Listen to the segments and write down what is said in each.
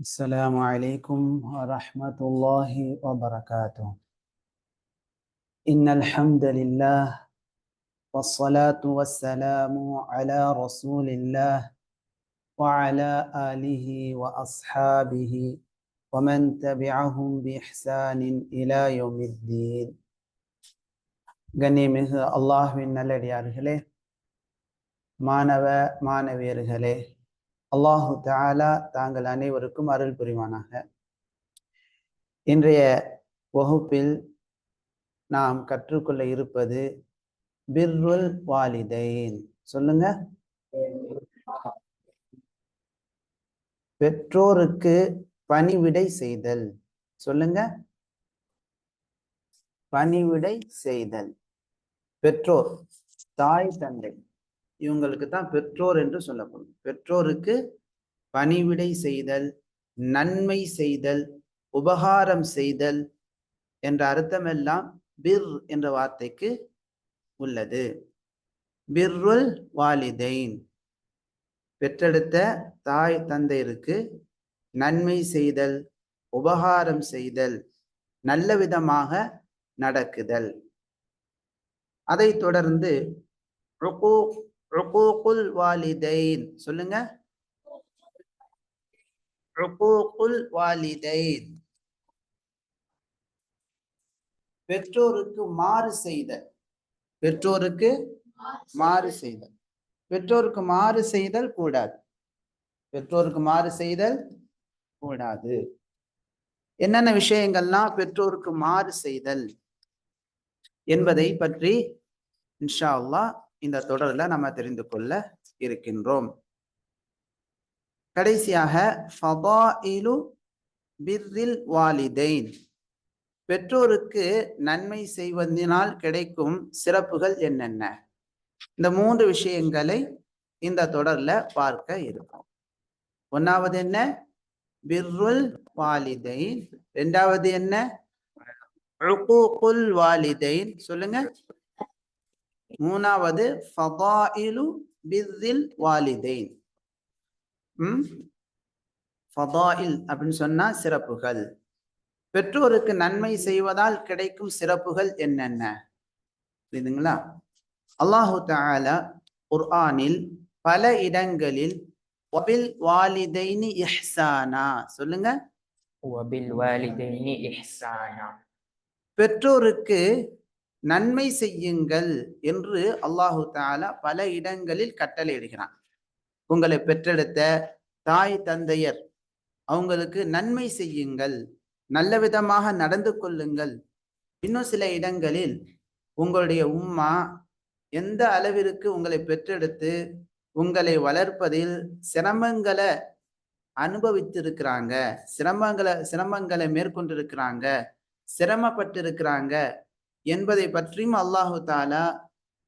السلام عليكم ورحمة الله وبركاته إن الحمد لله والصلاة والسلام على رسول الله وعلى آله وأصحابه ومن تبعهم بإحسان إلى يوم الدين கண்ணியமிகு அல்லாஹ்வின் நல்லடியார்களே மாணவ மாணவியர்களே அல்லாஹு தாலா தாங்கள் அனைவருக்கும் அருள் புரிவானாக. இன்றைய வகுப்பில் நாம் கற்றுக்கொள்ள இருப்பது பிர்ருல் வாலிதைன். சொல்லுங்க. பெற்றோருக்கு பணிவிடை செய்தல். சொல்லுங்க. பணிவிடை செய்தல். பெற்றோர் தாய் தந்தை. இவங்களுக்கு தான் பெற்றோர் என்று சொல்லப்படும். பெற்றோருக்கு பணிவிடை செய்தல் நன்மை செய்தல் உபகாரம் செய்தல் என்ற அர்த்தமெல்லாம் பிர் என்ற வார்த்தைக்கு உள்ளது. பிர்ருல் வாலிதைன். பெற்றெடுத்த தாய் தந்தையருக்கு நன்மை செய்தல் உபகாரம் செய்தல் நல்ல விதமாக நடக்குதல். அதைத் தொடர்ந்து ருகூகுல் வாலிதைன். சொல்லுங்க. ருகூகுல் வாலிதைன். பெற்றோருக்கு மாறு செய்தல் பெற்றோருக்கு மாறு செய்தல். பெற்றோருக்கு மாறு செய்தல் கூடாது. பெற்றோருக்கு மாறு செய்தல் கூடாது. என்னென்ன விஷயங்கள்லாம் பெற்றோருக்கு மாறு செய்தல் என்பதை பற்றி இன்ஷா அல்லாஹ் இந்த தொடர்ல நம்ம தெரிந்து கொள்ள இருக்கின்றோம். கடைசியாக ஃபபாயிலு பிர்ரில் வாலிதைன். பெற்றோருக்கு நன்மை செய்வதனால் கிடைக்கும் சிறப்புகள் என்னென்ன? இந்த மூன்று விஷயங்களை இந்த தொடர்ல பார்க்க இருக்கும் ஒன்னாவது என்ன? பிர்ருல் வாலிதைன். ரெண்டாவது என்ன? வாலிதைன். சொல்லுங்க. மூணாவது ஃபதாயிலு பிர்ரில் வாலிதைன். ஃபதாயில் அப்படின்னு சொன்னா சிறப்புகள். பெற்றோருக்கு நன்மை செய்வதால் கிடைக்கும் சிறப்புகள் என்னென்ன? புரியுதுங்களா? அல்லாஹு தாலா குர்ஆனில் பல இடங்களில் வபில் வாலிதைனி இஹ்சானா. சொல்லுங்க. வபில் வாலிதைனி இஹ்சானா. பெற்றோருக்கு நன்மை செய்யுங்கள் என்று அல்லாஹு தாலா பல இடங்களில் கட்டளையிடுகிறான். உங்களை பெற்றெடுத்த தாய் தந்தையர் அவங்களுக்கு நன்மை செய்யுங்கள் நல்ல விதமாக நடந்து கொள்ளுங்கள். இன்னும் சில இடங்களில் உங்களுடைய உம்மா எந்த அளவிற்கு உங்களை பெற்றெடுத்து உங்களை வளர்ப்பதில் சிரமங்களை அனுபவித்திருக்கிறாங்க சிரமங்களை சிரமங்களை மேற்கொண்டிருக்கிறாங்க சிரமப்பட்டிருக்கிறாங்க என்பதை பற்றியும் அல்லாஹு தாலா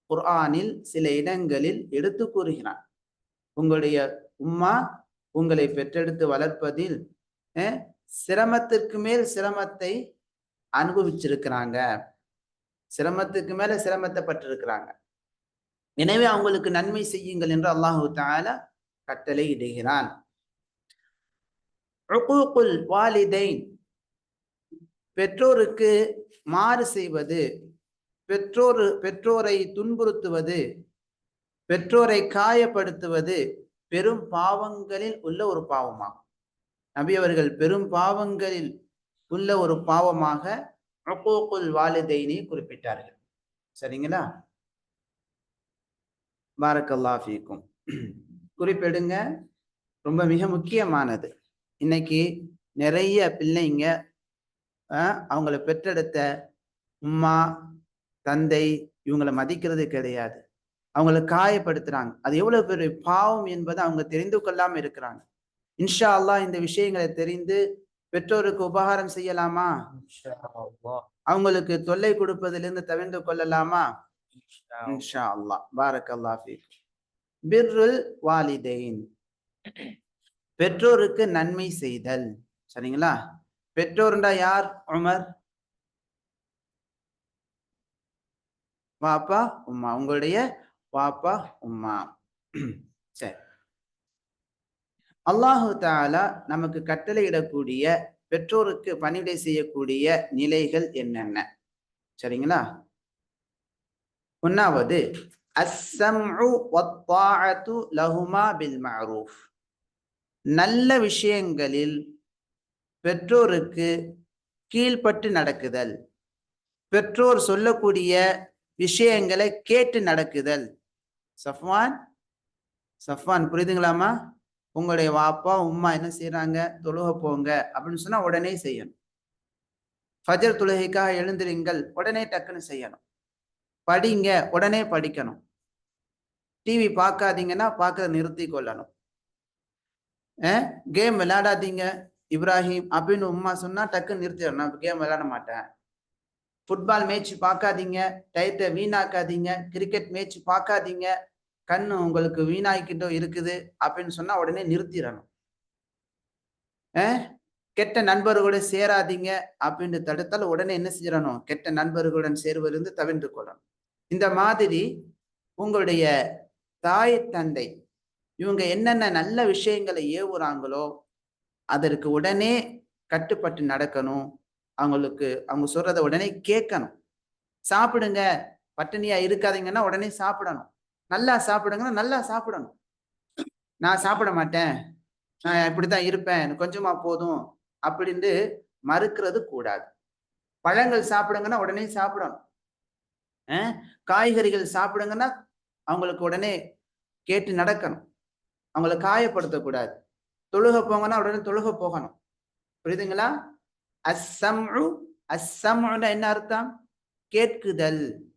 குர்ஆனில் சில இடங்களில் எடுத்து கூறுகிறான். உங்களுடைய உம்மா உங்களை பெற்றெடுத்து வளர்ப்பதில் சிரமத்திற்கு மேல் சிரமத்தை அனுபவிச்சிருக்கிறாங்க. சிரமத்துக்கு மேல சிரமத்தை பட்டிருக்கிறாங்க எனவே அவங்களுக்கு நன்மை செய்யுங்கள் என்று அல்லாஹு தாலா கட்டளை இடுகிறான். வாலிதைன் பெற்றோருக்கு மாறு செய்வது பெற்றோர் பெற்றோரை துன்புறுத்துவது பெற்றோரை காயப்படுத்துவது பெரும் பாவங்களில் உள்ள ஒரு பாவமாகும். நபி அவர்கள் பெரும் பாவங்களில் உள்ள ஒரு பாவமாக ரப்போக்குல் வாலிதைனை குறிப்பிட்டார்கள். சரிங்களா? பாரக்கல்லா ஃபீக்கும். குறிப்பிடுங்க. ரொம்ப மிக முக்கியமானது. இன்னைக்கு நிறைய பிள்ளைங்க அவங்கள பெற்றெடுத்த உம்மா தந்தை இவங்களை மதிக்கிறது கிடையாது. அவங்கள காயப்படுத்துறாங்க. அது எவ்வளவு பெரிய பாவம் என்பதை அவங்க தெரிந்து கொள்ளாம இருக்கிறாங்க. இன்ஷா அல்லா இந்த விஷயங்களை தெரிந்து பெற்றோருக்கு உபகாரம் செய்யலாமா? அவங்களுக்கு தொல்லை கொடுப்பதிலிருந்து தவிர்த்து கொள்ளலாமா? இன்ஷா அல்லா பாரக் அல்லா பிர்ருல் வாலிதைன். பெற்றோருக்கு நன்மை செய்தல். சரிங்களா? பெற்றோர்ண்டா யார் உமர்? வாப்பா உம்மா. உங்களுடைய வாப்பா உம்மா. சரி. அல்லாஹு தாலா நமக்கு கட்டளையிடக்கூடிய பெற்றோருக்கு பணிவிடை செய்யக்கூடிய நிலைகள் என்னென்ன? சரிங்களா? ஒன்னாவது அஸ்ஸம்உ லஹுமா பில் மஅரூஃப் நல்ல விஷயங்களில் பெற்றோருக்கு கீழ்ப்பட்டு நடக்குதல். பெற்றோர் சொல்லக்கூடிய விஷயங்களை கேட்டு நடக்குதல். சஃப்வான்? சஃப்வான் புரியுதுங்களாமா உங்களுடைய வாப்பா உம்மா என்ன செய்யறாங்க தொழுக போங்க. அப்படின்னு சொன்னா உடனே செய்யணும். ஃபஜர் தொழுகைக்காக எழுந்திருங்கள். உடனே டக்குன்னு செய்யணும். படிங்க. உடனே படிக்கணும். டிவி பார்க்காதீங்கன்னா பார்க்கறத நிறுத்தி கொள்ளணும். கேம் விளையாடாதீங்க. இப்ராஹிம் அப்படின்னு உம்மா சொன்னா டக்குன்னு நிறுத்திடணும் நான் கேம் விளையாட மாட்டேன். ஃபுட்பால் மேட்ச் பார்க்காதீங்க. டயத்தை வீணாக்காதீங்க. கிரிக்கெட் மேட்ச் பார்க்காதீங்க. கண்ணு உங்களுக்கு வீணாக்கிட்டோ இருக்குது அப்படின்னு சொன்னா உடனே நிறுத்திடணும். கெட்ட நண்பர்களோட சேராதீங்க அப்படின்னு தடுத்தால் உடனே என்ன செய்யணும்? கெட்ட நண்பர்களுடன் சேர்வதிலிருந்து தவிர்த்து கொள்ளணும். இந்த மாதிரி உங்களுடைய தாய் தந்தை இவங்க என்னென்ன நல்ல விஷயங்களை ஏவுறாங்களோ அதற்கு உடனே கட்டுப்பட்டு நடக்கணும். அவங்களுக்கு அவங்க சொல்றத உடனே கேட்கணும். சாப்பிடுங்க. பட்டினியா இருக்காதீங்கன்னா உடனே சாப்பிடணும். நல்லா சாப்பிடுங்கன்னா நல்லா சாப்பிடணும். நான் சாப்பிட மாட்டேன். நான் இப்படித்தான் இருப்பேன். கொஞ்சமா போதும். அப்படின்ட்டு மறுக்கிறது கூடாது. பழங்கள் சாப்பிடுங்கன்னா உடனே சாப்பிடணும். காய்கறிகள் சாப்பிடுங்கன்னா அவங்களுக்கு உடனே கேட்டு நடக்கணும். அவங்கள காயப்படுத்தக்கூடாது. தொழுக போங்கன்னா உடனே தொழுக போகணும். புரியுதுங்களா? அஸ்ஸம்உ அஸ்ஸம்உன்னா என்ன அர்த்தம்? கேட்குதல்.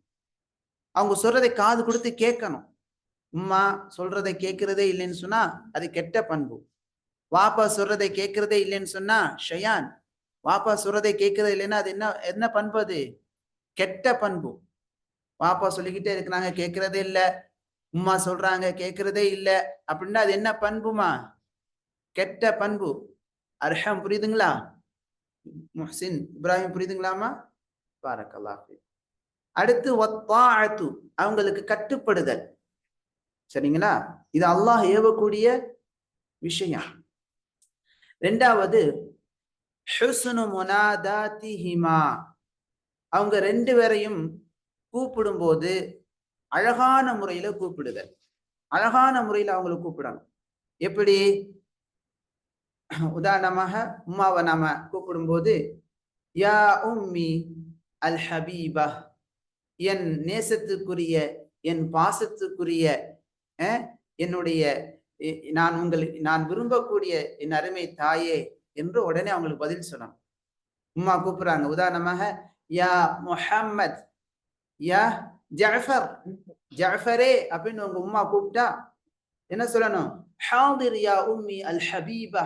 அவங்க சொல்றதை காது கொடுத்து கேட்கணும். உம்மா சொல்றதை கேட்கறதே இல்லைன்னு சொன்னா அது கெட்ட பண்பு. வாப்பா சொல்றதை கேட்கறதே இல்லைன்னு சொன்னா ஷயான். வாப்பா சொல்றதை கேட்கறது இல்லைன்னா அது என்ன என்ன பண்பு அது? கெட்ட பண்பு. வாப்பா சொல்லிக்கிட்டே இருக்கிறாங்க கேட்கறதே இல்லை. உம்மா சொல்றாங்க கேட்கறதே இல்லை. அப்படின்னா அது என்ன பண்புமா? கெட்ட பண்பு. அர்ஹம் புரியுதுங்களா? முஹ்சின் இப்ராஹிம் புரியுதுங்களாமா? பாரக்கல்லாஹ் அடுத்து ஒத்தாஅத்து அவங்களுக்கு கட்டுப்படுதல். சரிங்களா? இது அல்லாஹ் ஏவக்கூடிய விஷயம். ரெண்டாவது அவங்க ரெண்டு பேரையும் கூப்பிடும்போது அழகான முறையில கூப்பிடுதல். அழகான முறையில அவங்கள கூப்பிடணும். எப்படி? உதாரணமாக உம்மாவை நாம கூப்பிடும்போது யா உம்மி அல் ஹபீபா என் நேசத்துக்குரிய என் பாசத்துக்குரிய என்னுடைய நான் உங்களுக்கு நான் விரும்பக்கூடிய என் அருமை தாயே என்று உடனே அவங்களுக்கு பதில் சொல்லணும். உம்மா கூப்பிடுறாங்க. உதாரணமாக யா முஹம்மத் யா ஜஃபர் ஜஃபரே அப்படின்னு உங்க உம்மா கூப்பிட்டா என்ன சொல்லணும்? ஹாதிர் யா உம்மி அல் ஹபீபா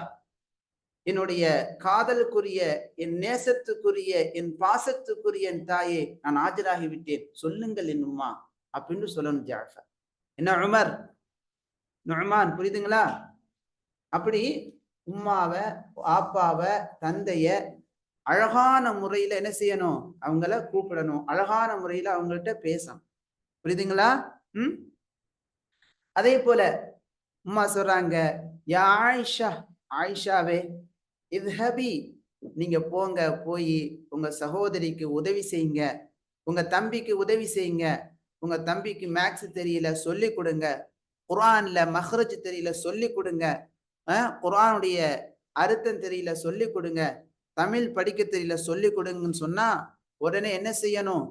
என்னுடைய காதலுக்குரிய என் நேசத்துக்குரிய என் பாசத்துக்குரிய என் தாயே நான் ஆஜராகி விட்டேன் சொல்லுங்கள் என் உமா அப்படின்னு சொல்லணும் ஜாஃபர். என்ன உமர்? நுஅமான் புரியுதுங்களா? அப்படி உம்மாவை ஆப்பாவை தந்தைய அழகான முறையில என்ன செய்யணும்? அவங்கள கூப்பிடணும். அழகான முறையில அவங்கள்ட்ட பேசணும். புரியுதுங்களா? ம்? அதே போல உம்மா சொல்றாங்க யா ஆயிஷா ஆயிஷாவே இத்ஹபி நீங்க போங்க போய் உங்க சகோதரிக்கு உதவி செய்யுங்க உங்க தம்பிக்கு உதவி செய்யுங்க உங்க தம்பிக்கு மேக்ஸ் தெரியல சொல்லி கொடுங்க குரான்ல மஹ்ரஜ் தெரியல சொல்லி கொடுங்க குரானுடைய அர்த்தம் தெரியல சொல்லி கொடுங்க தமிழ் படிக்க தெரியல சொல்லி கொடுங்கன்னு சொன்னா உடனே என்ன செய்யணும்?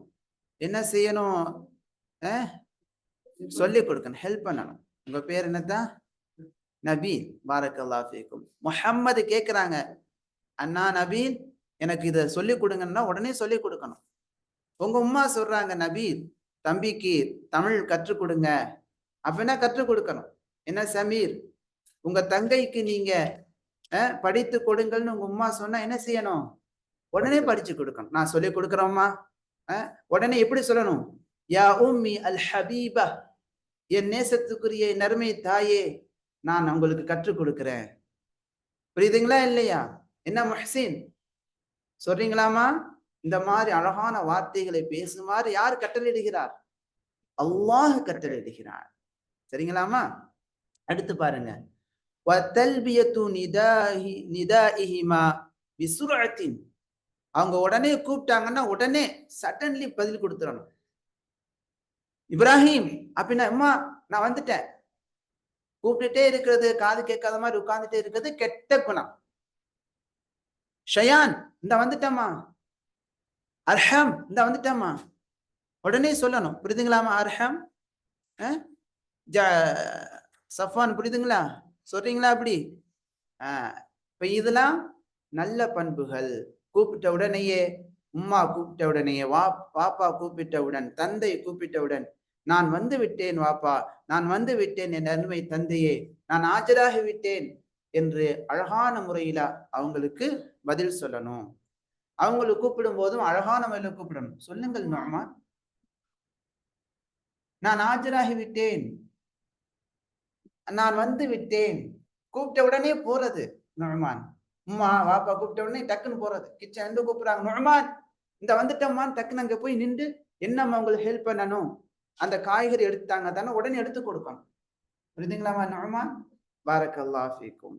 என்ன செய்யணும்? சொல்லி கொடுக்கணும் ஹெல்ப் பண்ணணும். உங்க பேர் என்னதான் நபீல் பாரக்கல்லா ஃபீக்கும். முஹம்மது கேக்குறாங்க அண்ணா நபீல் எனக்கு இதை சொல்லி கொடுங்கன்னா உடனே சொல்லி கொடுக்கணும். உங்க உம்மா சொல்றாங்க நபீல் தம்பிக்கு தமிழ் கற்றுக் கொடுங்க. அப்படின்னா கற்றுக் கொடுக்கணும்? என்ன சமீர் உங்க தங்கைக்கு நீங்க படித்து கொடுங்கள்னு உங்க உம்மா சொன்னா என்ன செய்யணும்? உடனே படிச்சு கொடுக்கணும். நான் சொல்லி கொடுக்குறோம்மா. உடனே எப்படி சொல்லணும்? யா உம்மி அல் ஹபீபா என் நேசத்துக்குரிய அருமை தாயே நான் உங்களுக்கு கற்றுக் கொடுக்கிறேன். புரியுதுங்களா இல்லையா? என்ன முஹ்சின்? சொல்றீங்களாமா இந்த மாதிரி அழகான வார்த்தைகளை பேசுமாறு யார் கட்டளையிடுகிறார்? அல்லாஹ் கட்டளையிடுகிறார். சரிங்களாமா அடுத்து பாருங்க. அவங்க உடனே கூப்பிட்டாங்கன்னா உடனே சடன்லி பதில் கொடுத்துடணும். இப்ராஹிம் அப்படின்னா அம்மா நான் வந்துட்டேன். கூப்பிட்டுட்டே இருக்கிறது காது கேட்காத மாதிரி உட்கார்ந்துட்டே இருக்கிறது கெட்ட குணம். ஷயான் இந்த வந்துட்டம்மா. அர்ஹம் இந்த வந்துட்டம்மா. உடனே சொல்லணும் புரியுதுங்களாமா அர்ஹம்? ஜ- சஃபான் புரியுதுங்களா? சொல்றீங்களா அப்படி? ஆஹ் இப்ப இதெல்லாம் நல்ல பண்புகள். கூப்பிட்ட உடனேயே உம்மா கூப்பிட்ட உடனேயே வா பாப்பா கூப்பிட்டவுடன் தந்தை கூப்பிட்டவுடன் நான் வந்து விட்டேன் வாப்பா நான் வந்து விட்டேன் என் அருமை தந்தையே நான் ஆஜராகி விட்டேன் என்று அழகான முறையில அவங்களுக்கு பதில் சொல்லணும். அவங்களை கூப்பிடும் போதும் அழகான முறையில கூப்பிடணும். சொல்லுங்கள் நோமா நான் ஆஜராகி விட்டேன். நான் வந்து விட்டேன். கூப்பிட்ட உடனே போறது நுழமான் உம்மா வாப்பா கூப்பிட்ட உடனே டக்குன்னு போறது. கிச்சன் வந்து கூப்பிடுறாங்க நுழமான் இந்த வந்துட்டம்மான் டக்குன்னு அங்க போய் நின்று என்னம்மா உங்களுக்கு ஹெல்ப் பண்ணணும்? அந்த காய்கறி எடுத்தாங்க தானே உடனே எடுத்து கொடுக்கணும். புரியுதுங்களாமா நுழ்மான் பாரக்கல்லா ஃபீக்கும்.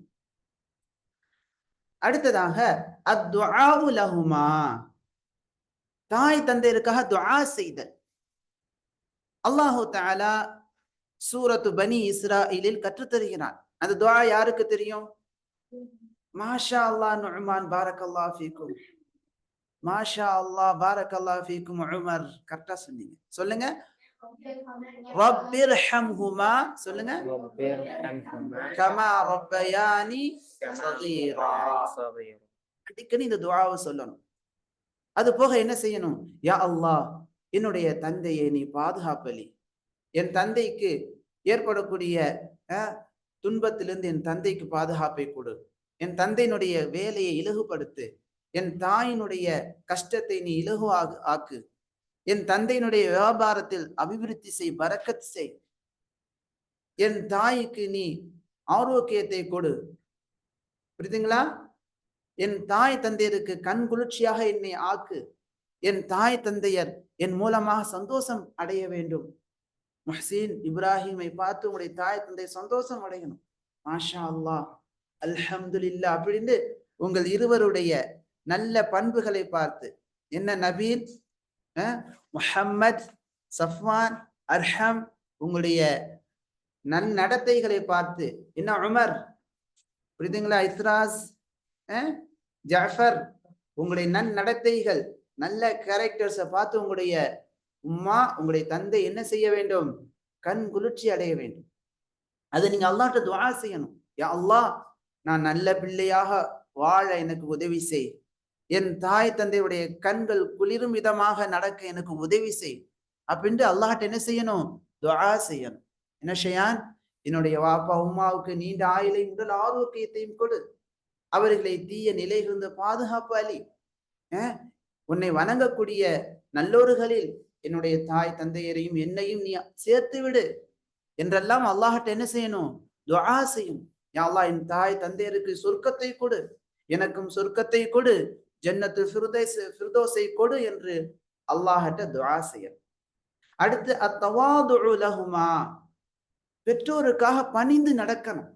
அடுத்ததாக அத்துஆஉ லஹுமா. தாய் தந்தையருக்காக துவா செய்தல். அல்லாஹு தாலா சூரத்து பனி இஸ்ராயிலில் கற்றுத் தருகிறான் அந்த துவா யாருக்கு தெரியும்? மாஷா அல்லாஹ் நுஅமான் பாரக்கல்லா ஃபீக்கும். மாஷா அல்லாஹ் பாரக்கல்லா ஃபீக்கும் உமர். கரெக்டா சொன்னீங்க. சொல்லுங்க. ரப்பிர் ஹம்ஹுமா சொல்லுங்க கமா ரப்பயானி அடிக்கடி இந்த துவாவை சொல்லணும். அது போக என்ன செய்யணும்? யா அல்லாஹ் என்னுடைய தந்தையை நீ பாதுகாப்பலி. என் தந்தைக்கு ஏற்படக்கூடிய துன்பத்திலிருந்து என் தந்தைக்கு பாதுகாப்பை கொடு. என் தந்தையினுடைய வேலையை இலகுபடுத்து. என் தாயினுடைய கஷ்டத்தை நீ இலகுவாக ஆக்கு. என் தந்தையினுடைய வியாபாரத்தில் அபிவிருத்தி செய் பரக்கத் செய். என் தாய்க்கு நீ ஆரோக்கியத்தை கொடு. புரியுதுங்களா? என் தாய் தந்தையருக்கு கண் குளிர்ச்சியாக என்னை ஆக்கு. என் தாய் தந்தையர் என் மூலமாக சந்தோஷம் அடைய வேண்டும். மஹசீன் இப்ராஹிமை பார்த்து உங்களுடைய தாய் தந்தை சந்தோஷம் அடையணும். மாஷா அல்லாஹ் அல்ஹம்துலில்லாஹ் அப்படின்னு உங்கள் இருவருடைய நல்ல பண்புகளை பார்த்து. என்ன நபீன்? முஹம்மத் சஃப்வான் அர்ஹம் உங்களுடைய நன்னடத்தைகளை பார்த்து என்ன உமர்? புரியுதுங்களா? இஸ்ராஸ் அஹ், ஜாஃபர் உங்களுடைய நன்னடத்தைகள் நல்ல கேரக்டர்ஸை பார்த்து உங்களுடைய உம்மா உங்களுடைய தந்தை என்ன செய்ய வேண்டும்? கண் குளிர்ச்சி அடைய வேண்டும். அதை நீங்க அல்லாட்ட துவா செய்யணும். யா அல்லாஹ் நான் நல்ல பிள்ளையாக வாழ எனக்கு உதவி செய். என் தாய் தந்தையுடைய கண்கள் குளிரும் விதமாக நடக்க எனக்கு உதவி செய். அப்படின்ட்டு அல்லாஹ்ட்ட என்ன செய்யணும்? துவா செய்யணும். என்ன செய்யான் என்னுடைய வாப்பா உம்மாவுக்கு நீண்ட ஆயுளையும் உடல் ஆரோக்கியத்தையும் கொடு. அவர்களை தீய நிலையிலிருந்து பாதுகாப்பு அளி உன்னை வணங்கக்கூடிய நல்லோர்களில் என்னுடைய தாய் தந்தையரையும் என்னையும் நீ சேர்த்து விடு. என்றெல்லாம் அல்லாஹ்ட்ட என்ன செய்யணும்? துவா செய்யும். யா அல்லாஹ் என் தாய் தந்தையருக்கு சொர்க்கத்தை கொடு. எனக்கும் சொர்க்கத்தை கொடு. ஜன்னத்து ஃபிர்தௌஸ் கொடு என்று அல்லாஹ்ட்ட துவா செய்யும் அடுத்து அத்தவாதுஉ லஹுமா. பெற்றோருக்காக பணிந்து நடக்கணும்.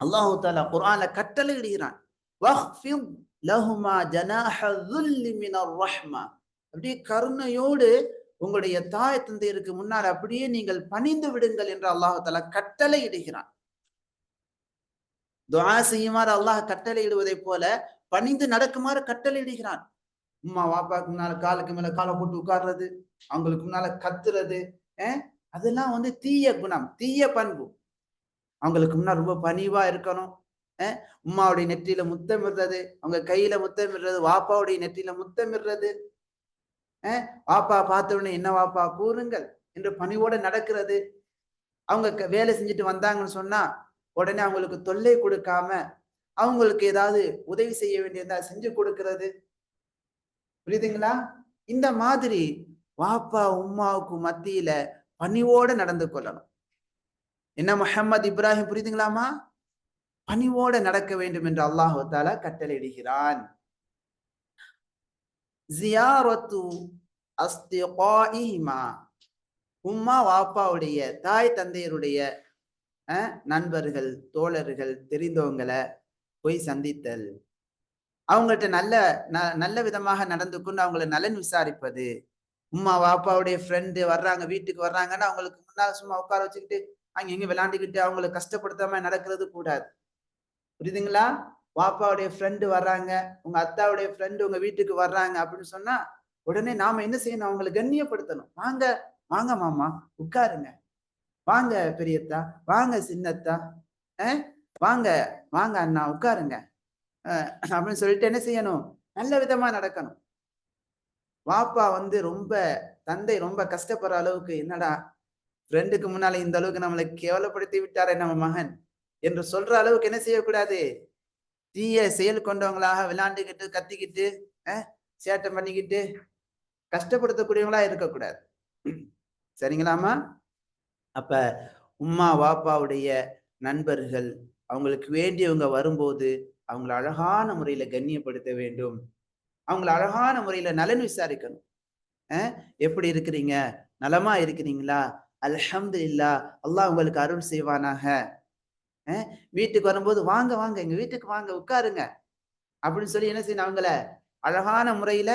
அல்லாஹு தாலா குரான கட்டளை இடுகிறான் லஹுமா ரஹ்மா. அப்படியே கருணையோடு உங்களுடைய தாய் தந்தையருக்கு முன்னால் அப்படியே நீங்கள் பணிந்து விடுங்கள் என்று அல்லாஹு தாலா கட்டளை இடுகிறான் துவா செய்யுமாறு அல்லாஹ் கட்டளை இடுவதை போல பணிந்து நடக்குமாறு கட்டளையிடுகிறான் உமா உம்மா வாப்பாக்கு முன்னால காலுக்கு மேல காலை போட்டு உட்கார்றது அவங்களுக்கு முன்னால கத்துறது அஹ் அதெல்லாம் வந்து தீய குணம் தீய பண்பு. அவங்களுக்கு முன்னால் ரொம்ப பணிவா இருக்கணும் அஹ் உம்மாவுடைய நெற்றியில முத்தமிடுறது அவங்க கையில முத்தமிடுறது வாப்பாவுடைய நெற்றியில முத்தமிடுறது அஹ் வாப்பா பார்த்த உடனே என்ன வாப்பா? கூறுங்கள் என்று பணிவோட நடக்கிறது. அவங்க க- வேலை செஞ்சுட்டு வந்தாங்கன்னு சொன்னா உடனே அவங்களுக்கு தொல்லை கொடுக்காம அவங்களுக்கு ஏதாவது உதவி செய்ய வேண்டியதா செஞ்சு கொடுக்கிறது. புரியுதுங்களா? இந்த மாதிரி வாப்பா உம்மாவுக்கு மத்தியில பணிவோட நடந்து கொள்ளணும். என்ன முஹம்மது இப்ராஹிம் புரியுதுங்களாமா பணிவோட நடக்க வேண்டும் என்று அல்லாஹு தாலா கட்டளையிடுகிறான். உம்மா வாப்பாவுடைய தாய் தந்தையருடைய அஹ், நண்பர்கள் தோழர்கள் தெரிந்தவங்களை போய் சந்தித்தல். அவங்கள்ட்ட நல்ல ந- நல்ல விதமாக நடந்து கொண்டு அவங்கள நலன் விசாரிப்பது. உம்மா வாப்பாவுடைய ஃப்ரெண்டு வர்றாங்க வீட்டுக்கு வர்றாங்கன்னா அவங்களுக்கு முன்னால் சும்மா உட்கார வச்சுக்கிட்டு அங்கே இங்க விளாண்டுக்கிட்டு அவங்கள கஷ்டப்படுத்தாம நடக்கிறது கூடாது. புரியுதுங்களா? வாப்பாவுடைய ஃப்ரெண்டு வர்றாங்க உங்க அத்தாவுடைய ஃப்ரெண்டு உங்க வீட்டுக்கு வர்றாங்க அப்படின்னு சொன்னா உடனே நாம என்ன செய்யணும்? அவங்களை கண்ணியப்படுத்தணும். வாங்க வாங்க மாமா உட்காருங்க. வாங்க பெரியத்தா வாங்க சின்னத்தா அஹ், வாங்க வாங்க அண்ணா உட்காருங்க. அப்படின்னு சொல்லிட்டு என்ன செய்யணும்? நல்ல விதமா நடக்கணும். வாப்பா வந்து ரொம்ப தந்தை ரொம்ப கஷ்டப்படுற அளவுக்கு என்னடா ஃப்ரெண்டுக்கு முன்னால இந்த அளவுக்கு நம்மளை கேவலப்படுத்தி விட்டாரே நம்ம மகன் என்று சொல்ற அளவுக்கு என்ன செய்யக்கூடாது? தீய செயல் கொண்டவங்களாக விளாண்டுக்கிட்டு கத்திக்கிட்டு அஹ், சேட்டை பண்ணிக்கிட்டு கஷ்டப்படுத்தக்கூடியவங்களா இருக்கக்கூடாது. சரிங்களாமா அப்ப உம்மா வாப்பாவுடைய நண்பர்கள் அவங்களுக்கு வேண்டியவங்க வரும்போது அவங்கள அழகான முறையில கண்ணியப்படுத்த வேண்டும். அவங்கள அழகான முறையில நலன் விசாரிக்கணும். எப்படி இருக்கிறீங்க? நலமா இருக்கிறீங்களா? அல்ஹம்துலில்லா அல்லாஹ் உங்களுக்கு அருள் செய்வானாக. வீட்டுக்கு வரும்போது வாங்க வாங்க எங்க வீட்டுக்கு வாங்க உட்காருங்க. அப்படின்னு சொல்லி என்ன செய்யணும்? அவங்கள அழகான முறையில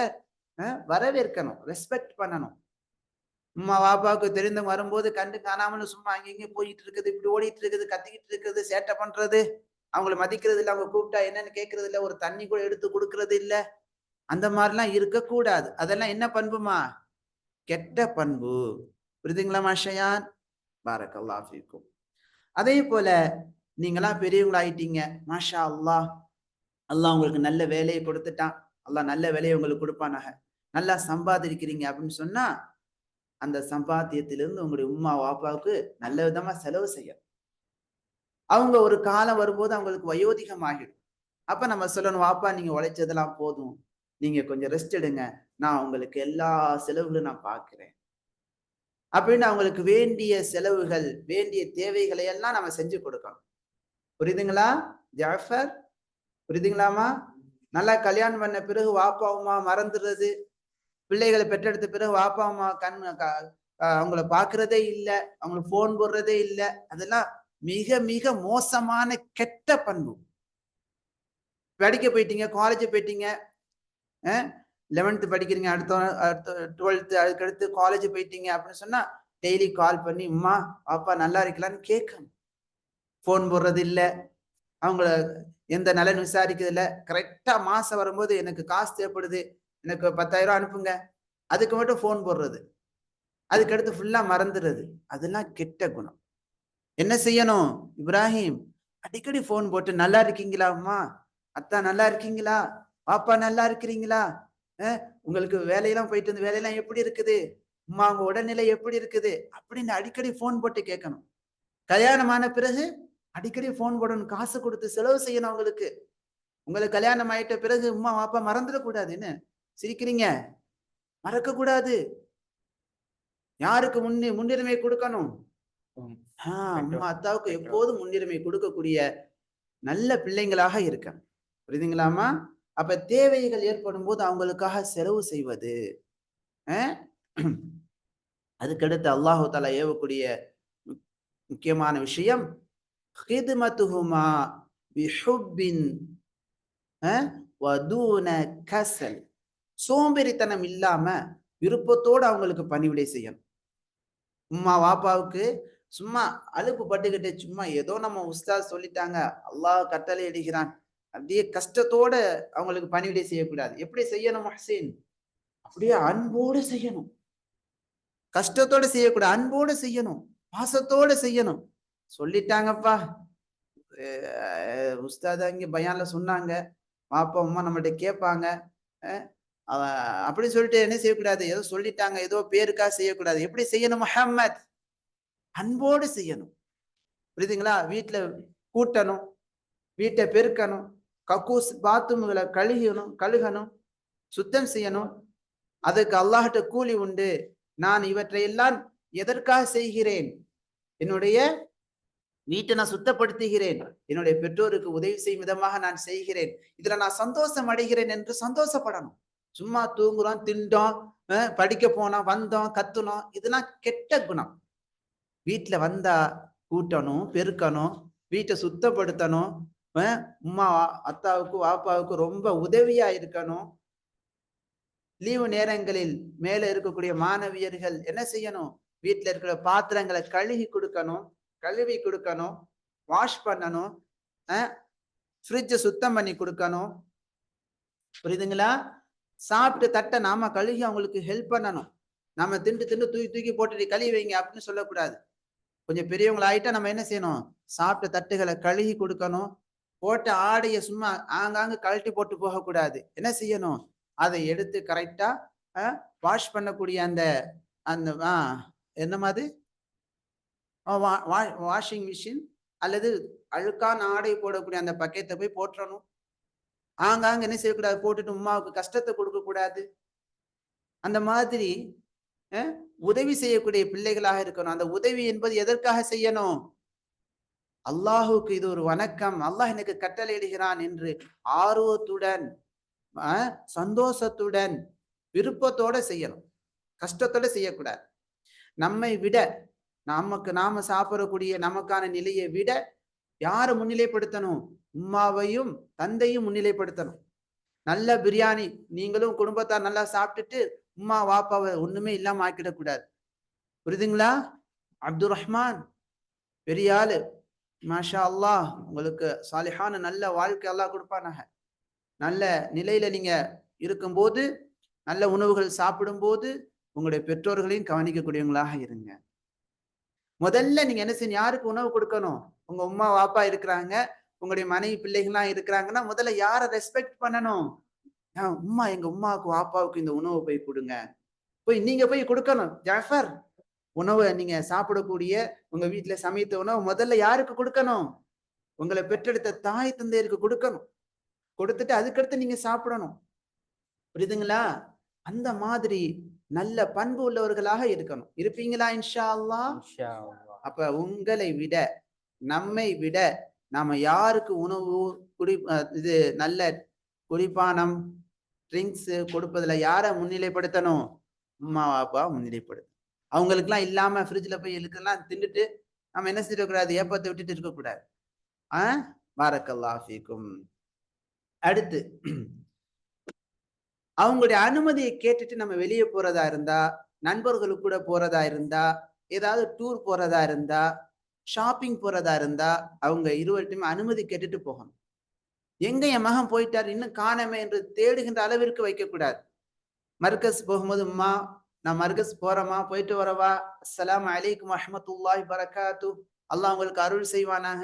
வரவேற்கணும் ரெஸ்பெக்ட் பண்ணணும். அம்மா வாப்பாவுக்கு தெரிந்தவங்க வரும்போது கண்டு காணாமல் சும்மா அங்கங்க போயிட்டு இருக்குது இப்படி ஓடிட்டு இருக்குது கத்திக்கிட்டு இருக்குது சேட்டை பண்றது. அவங்கள மதிக்கிறது இல்லை அவங்க கூப்பிட்டா என்னன்னு கேட்கறது இல்லை ஒரு தண்ணி கூட எடுத்து கொடுக்கறது இல்லை. அந்த மாதிரிலாம் இருக்கக்கூடாது. அதெல்லாம் என்ன பண்புமா? கெட்ட பண்பு. புரியுதுங்களா மாஷயான்? பாரக்கல்லாஃபிக்கும் அதே போல நீங்களாம் பெரியவங்களாயிட்டீங்க. மாஷா அல்லாஹ் அல்லாஹ் உங்களுக்கு நல்ல வேலையை கொடுத்துட்டான். அல்லாஹ் நல்ல வேலையை உங்களுக்கு கொடுப்பானாக. நல்லா சம்பாதிக்கிறீங்க அப்படின்னு சொன்னா அந்த சம்பாத்தியத்திலிருந்து உங்களுடைய உம்மா வாப்பாவுக்கு நல்ல விதமா செலவு செய்யணும் அவங்க ஒரு காலம் வரும்போது அவங்களுக்கு வயோதிகம் ஆகிடும் அப்ப நம்ம சொல்லணும் வாப்பா நீங்க உழைச்சதெல்லாம் போதும். நீங்க கொஞ்சம் ரெஸ்ட் எடுங்க. நான் உங்களுக்கு எல்லா செலவுகளும் நான் பார்க்கிறேன் அப்படின்னு அவங்களுக்கு வேண்டிய செலவுகள் வேண்டிய தேவைகளை எல்லாம் நம்ம செஞ்சு கொடுக்கணும். புரியுதுங்களா? ஜாஃபர்? புரியுதுங்களாமா நல்லா கல்யாணம் பண்ண பிறகு வாப்பா மறந்துடுறது. பிள்ளைகளை பெற்றெடுத்த பிறகு வாப்பா அம்மா கண் அவங்கள பாக்குறதே இல்லை. அவங்களுக்கு போன் போடுறதே இல்லை. அதெல்லாம் மிக மிக மோசமான கெட்ட பண்பு. படிக்க போயிட்டீங்க காலேஜ் போயிட்டீங்க லெவன்த்து படிக்கிறீங்க அடுத்த அடுத்த டுவெல்த்து அதுக்கடுத்து காலேஜ் போயிட்டீங்க அப்படின்னு சொன்னா டெய்லி கால் பண்ணி உமா அப்பா நல்லா இருக்கலான்னு கேட்கணும். ஃபோன் போடுறது இல்லை. அவங்கள எந்த நலன் விசாரிக்கிறது இல்லை. கரெக்டாக மாதம் வரும்போது எனக்கு காசு தேவைப்படுது. எனக்கு பத்தாயிரம் அனுப்புங்க. அதுக்கு மட்டும் ஃபோன் போடுறது. அதுக்கடுத்து ஃபுல்லாக மறந்துடுறது அதெல்லாம் கெட்ட குணம். என்ன செய்யணும்? இப்ராஹிம் அடிக்கடி ஃபோன் போட்டு நல்லா இருக்கீங்களா அம்மா? அத்தா நல்லா இருக்கீங்களா? பாப்பா நல்லா இருக்கிறீங்களா? உங்களுக்கு வேலையெல்லாம் போயிட்டு வந்து வேலையெல்லாம் எப்படி இருக்குது? உமா அவங்க உடல்நிலை எப்படி இருக்குது? அப்படின்னு அடிக்கடி ஃபோன் போட்டு கேட்கணும். கல்யாணமான பிறகு அடிக்கடி ஃபோன் போடணும். காசு கொடுத்து செலவு செய்யணும் அவங்களுக்கு. உங்களுக்கு கல்யாணம் ஆயிட்ட பிறகு உமா பாப்பா மறந்துடக்கூடாதுன்னு சிரிக்கிறீங்க மறக்க கூடாது யாருக்கு முன்னி முன்னுரிமை கொடுக்கணும். ஆஹ் அம்மா. அத்தாவுக்கு. எப்போதும் முன்னுரிமை கொடுக்கக்கூடிய நல்ல பிள்ளைங்களாக இருக்கணும் புரியுதுங்களாமா அப்ப தேவைகள் ஏற்படும் போது அவங்களுக்காக செலவு செய்வது? அதுக்கடுத்து அல்லாஹு தாலா ஏவக்கூடிய முக்கியமான விஷயம் ஹிதுமத்துஹுமா பிஹுப்பின் வதூன கசல் சோம்பேறித்தனம் இல்லாம விருப்பத்தோடு அவங்களுக்கு பணிவிடை செய்யணும். உம்மா வாப்பாவுக்கு சும்மா அலுப்பு பட்டுக்கிட்டு சும்மா ஏதோ நம்ம உஸ்தாத் சொல்லிட்டாங்க அல்லாஹ் கட்டளை இடுகிறான் அப்படியே கஷ்டத்தோட அவங்களுக்கு பணிவிடை செய்யக்கூடாது. எப்படி செய்யணும் ஹசீன் அப்படியே அன்போடு செய்யணும். கஷ்டத்தோட செய்யக்கூடாது. அன்போடு செய்யணும். பாசத்தோட செய்யணும். சொல்லிட்டாங்கப்பா. உஸ்தாதா இங்க பயான்ல சொன்னாங்க. பாப்பா அம்மா நம்மகிட்ட கேட்பாங்க. அப்படி சொல்லிட்டு என்ன செய்யக்கூடாது? ஏதோ சொல்லிட்டாங்க ஏதோ பேருக்கா செய்யக்கூடாது. எப்படி செய்யணும் முஹம்மத்? அன்போடு செய்யணும். புரியுதுங்களா? வீட்டில் கூட்டணும் வீட்டை பெருக்கணும் கக்கூஸ் பாத்ரூம்களை கழுகணும் கழுகணும் சுத்தம் செய்யணும். அதுக்கு அல்லாஹ்ட்ட கூலி உண்டு. நான் இவற்றையெல்லாம் எதற்காக செய்கிறேன்? என்னுடைய வீட்டை நான் சுத்தப்படுத்துகிறேன். என்னுடைய பெற்றோருக்கு உதவி செய்யும் விதமாக நான் செய்கிறேன். இதுல நான் சந்தோஷம் அடைகிறேன் என்று சந்தோஷப்படணும். சும்மா தூங்குறோம் திண்டோம் படிக்க போனோம் வந்தோம் கத்துனோம் இதெல்லாம் கெட்ட குணம். வீட்டுல வந்தா கூட்டணும் பெருக்கணும் வீட்டை சுத்தப்படுத்தணும் உமா உம்மா அத்தாவுக்கு வாப்பாவுக்கு ரொம்ப உதவியா இருக்கணும். லீவு நேரங்களில் மேல இருக்கக்கூடிய மாணவியர்கள் என்ன செய்யணும்? வீட்டுல இருக்கிற பாத்திரங்களை கழுகி கொடுக்கணும் கழுவி கொடுக்கணும் வாஷ் பண்ணணும் ஃப்ரிட்ஜை சுத்தம் பண்ணி கொடுக்கணும். புரியுதுங்களா? சாப்பிட்டு தட்டை நாம கழுகி அவங்களுக்கு ஹெல்ப் பண்ணணும். நம்ம திண்டு திண்டு தூக்கி தூக்கி போட்டுட்டு கழுவி வைங்க அப்படின்னு சொல்லக்கூடாது. கொஞ்சம் பெரியவங்கள ஆயிட்டா நம்ம என்ன செய்யணும்? சாப்பிட்ட தட்டுகளை கழுகி கொடுக்கணும். போட்ட ஆடைய சும்மா ஆங்காங்க கழட்டி போட்டு போகக்கூடாது. என்ன செய்யணும்? அதை எடுத்து கரெக்டா வாஷ் பண்ணக்கூடிய அந்த அந்த என்ன மாதிரி? வாஷிங் மிஷின் அல்லது அழுக்கான ஆடை போடக்கூடிய அந்த பக்கெட்டை போய் போட்டுறணும் ஆங்காங்க என்ன செய்யக்கூடாது? போட்டுட்டு உமாவுக்கு கஷ்டத்தை கொடுக்க கூடாது அந்த மாதிரி உதவி செய்யக்கூடிய பிள்ளைகளாக இருக்கணும். அந்த உதவி என்பது எதற்காக செய்யணும்? அல்லாஹுக்கு இது ஒரு வணக்கம். அல்லாஹ் எனக்கு கட்டளையிடுகிறான் என்று ஆர்வத்துடன் சந்தோஷத்துடன் விருப்பத்தோட செய்யணும். கஷ்டத்தோட செய்யக்கூடாது. நம்மை விட நமக்கு நாம சாப்பிடக்கூடிய நமக்கான நிலையை விட யாரை முன்னிலைப்படுத்தணும்? உம்மாவையும் தந்தையும் முன்னிலைப்படுத்தணும். நல்ல பிரியாணி நீங்களும் குடும்பத்தார் நல்லா சாப்பிட்டுட்டு உம்மா வாப்பாவை ஒண்ணுமே இல்லாம ஆக்கிடக்கூடாது புரியுதுங்களா? அப்துல் ரஹ்மான் பெரிய ஆளு. மாஷா அல்லாஹ் உங்களுக்கு சாலிஹான நல்ல வாழ்க்கை எல்லாம் கொடுப்பானாக. நல்ல நிலையில நீங்க இருக்கும்போது நல்ல உணவுகள் சாப்பிடும்போது உங்களுடைய பெற்றோர்களையும் கவனிக்கக்கூடியவங்களாக இருங்க. முதல்ல நீங்க என்ன செய்யணும்? யாருக்கு உணவு கொடுக்கணும்? உங்க அம்மா வாப்பா இருக்கிறாங்க. உங்களுடைய மனைவி பிள்ளைகள்லாம் இருக்கிறாங்கன்னா முதல்ல யாரை ரெஸ்பெக்ட் பண்ணணும்? உமா உம்மா எங்க உமாவுக்கு வாப்பாவுக்கு இந்த உணவு போய் கொடுங்க. போய் நீங்க போய் கொடுக்கணும். ஜாஃபர் உணவை நீங்க சாப்பிடக்கூடிய உங்க வீட்டுல சமைத்த உணவு முதல்ல யாருக்கு கொடுக்கணும்? உங்களை பெற்றெடுத்த தாய் தந்தையருக்கு கொடுக்கணும். கொடுத்துட்டு அதுக்கடுத்து நீங்க சாப்பிடணும். புரியுதுங்களா? அந்த மாதிரி நல்ல பண்பு உள்ளவர்களாக இருக்கணும். இருப்பீங்களா இன்ஷா அல்லாஹ் அப்ப உங்களை விட நம்மை விட நாம யாருக்கு உணவு குடி இது நல்ல குடிப்பானம் ட்ரிங்க்ஸ் கொடுப்பதுல யாரை முன்னிலைப்படுத்தணும்? அம்மா அப்பா முன்னிலைப்படுத்தணும். அவங்களுக்குலாம் இல்லாம ஃப்ரிட்ஜில் போய் இழுக்கெல்லாம் தின்னுட்டு நம்ம என்ன செய்யக்கூடாது? ஏப்பத்தை விட்டுட்டு இருக்கக்கூடாது. ஆ? பாரக்கல்லா ஃபீக்கும். அடுத்து அவங்களுடைய அனுமதியை கேட்டுட்டு நம்ம வெளியே போறதா இருந்தா நண்பர்களுக்கு கூட போறதா இருந்தா ஏதாவது டூர் போறதா இருந்தா ஷாப்பிங் போறதா இருந்தா அவங்க இருவர்கிட்டையுமே அனுமதி கேட்டுட்டு போகணும். எங்க என் மகன் போயிட்டார் இன்னும் காணமே என்று தேடுகின்ற அளவிற்கு வைக்கக்கூடாது. மர்கஸ் போகும்போது உமா நான் மர்கஸ் போறேம்மா போயிட்டு வரவா. அஸ்லாம் அலைக்கும் அஹமத்துல்லாய் பரகாத்து அல்லாஹ் அவங்களுக்கு அருள் செய்வானாக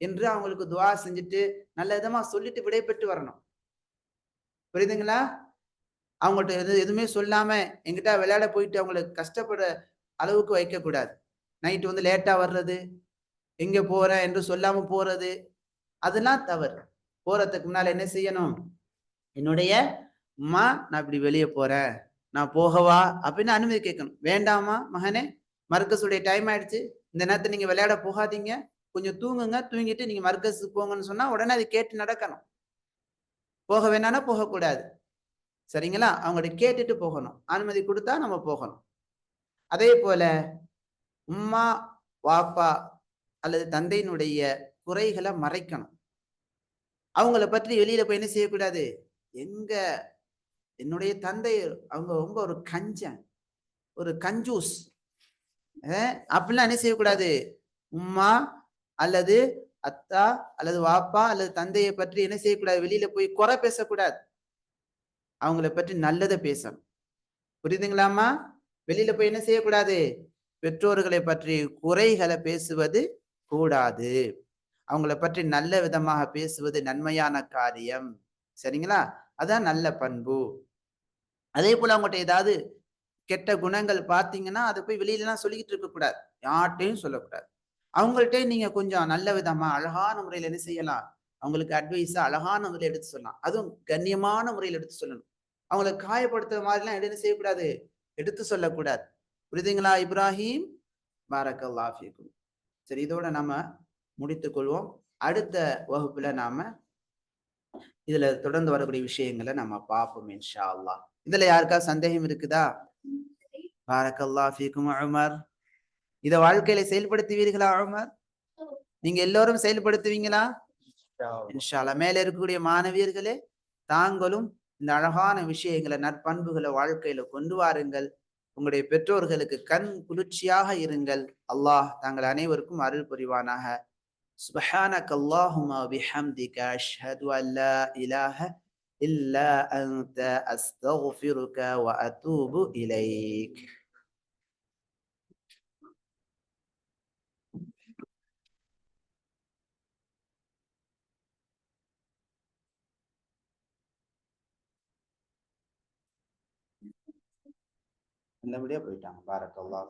என்று அவங்களுக்கு துவா செஞ்சுட்டு நல்ல விதமா சொல்லிட்டு விடைபெற்று வரணும். புரியுதுங்களா? அவங்கள்ட்ட எது எதுவுமே சொல்லாமல் எங்கிட்ட விளையாட போயிட்டு அவங்களுக்கு கஷ்டப்படுற அளவுக்கு வைக்கக்கூடாது. நைட்டு வந்து லேட்டாக வர்றது எங்கே போகிறேன் என்று சொல்லாமல் போகிறது அதெல்லாம் தவறு. போகிறதுக்கு முன்னால் என்ன செய்யணும்? என்னுடைய அம்மா நான் இப்படி வெளியே போகிறேன் நான் போகவா? அப்படின்னு அனுமதி கேட்கணும். வேண்டாமா மகனே மர்க்கஸுடைய டைம் ஆயிடுச்சு. இந்த நேரத்தை நீங்கள் விளையாட போகாதீங்க. கொஞ்சம் தூங்குங்க. தூங்கிட்டு நீங்கள் மர்க்கஸுக்கு போங்கன்னு சொன்னால் உடனே அதை கேட்டு நடக்கணும். போக வேணான்னா போகக்கூடாது. சரிங்களா? அவங்கள்ட்ட கேட்டுட்டு போகணும். அனுமதி கொடுத்தா நம்ம போகணும். அதே போல உம்மா வாப்பா அல்லது தந்தையினுடைய குறைகளை மறைக்கணும். அவங்கள பற்றி வெளியில போய் என்ன செய்யக்கூடாது? எங்க என்னுடைய தந்தை அவங்க ரொம்ப ஒரு கஞ்சன். ஒரு கஞ்சூஸ். அப்படிலாம் என்ன செய்யக்கூடாது? உம்மா அல்லது அத்தா அல்லது வாப்பா அல்லது தந்தையை பற்றி என்ன செய்யக்கூடாது? வெளியில போய் குறை பேசக்கூடாது. அவங்கள பற்றி நல்லதை பேசணும். புரியுதுங்களாமா வெளியில போய் என்ன செய்யக்கூடாது? பெற்றோர்களை பற்றி குறைகளை பேசுவது கூடாது. அவங்கள பற்றி நல்ல விதமாக பேசுவது நன்மையான காரியம். சரிங்களா? அதான் நல்ல பண்பு. அதே போல அவங்கள்ட்ட ஏதாவது கெட்ட குணங்கள் பார்த்தீங்கன்னா அதை போய் வெளியிலலாம் சொல்லிக்கிட்டு இருக்கக்கூடாது. யார்கிட்டையும் சொல்லக்கூடாது. அவங்கள்ட்ட நீங்க கொஞ்சம் நல்ல விதமா அழகான முறையில் என்ன செய்யலாம்? அவங்களுக்கு அட்வைஸா அழகான முறையில் எடுத்து சொல்லலாம். அதுவும் கண்ணியமான முறையில் எடுத்து சொல்லணும். அவங்களை காயப்படுத்துற மாதிரிலாம் என்ன செய்யக்கூடாது. எடுத்து சொல்லக்கூடாது. புரியுதுங்களா? இப்ராஹிம் பாரக்கல்லா ஃபீக்கும். சரி இதோட நம்ம முடித்துக் கொள்வோம். அடுத்த வகுப்புல நாம இதுல தொடர்ந்து வரக்கூடிய விஷயங்களை நம்ம பார்ப்போம் இன்ஷா அல்லாஹ் இதுல யாருக்கா சந்தேகம் இருக்குதா? பாரக்கல்லா ஃபீக்கும் உமர். இத வாழ்க்கையில செயல்படுத்துவீர்களா உமர்? நீங்க எல்லோரும் செயல்படுத்துவீங்களா? இன்ஷால்லா மேல இருக்கக்கூடிய மாணவியர்களே தாங்களும் இந்த அழகான விஷயங்களை நற்பண்புகளை வாழ்க்கையில கொண்டு வாருங்கள் உங்களுடைய பெற்றோர்களுக்கு கண் குளிர்ச்சியாக இருங்கள் அல்லாஹ் தாங்கள் அனைவருக்கும் அருள் புரிவானாக سبحانك اللهم وبحمدك أشهد أن لا إله إلا أنت أستغفرك وأتوب إليك நல்லபடியா போயிட்டாங்க. பாரக் அல்லாஹ்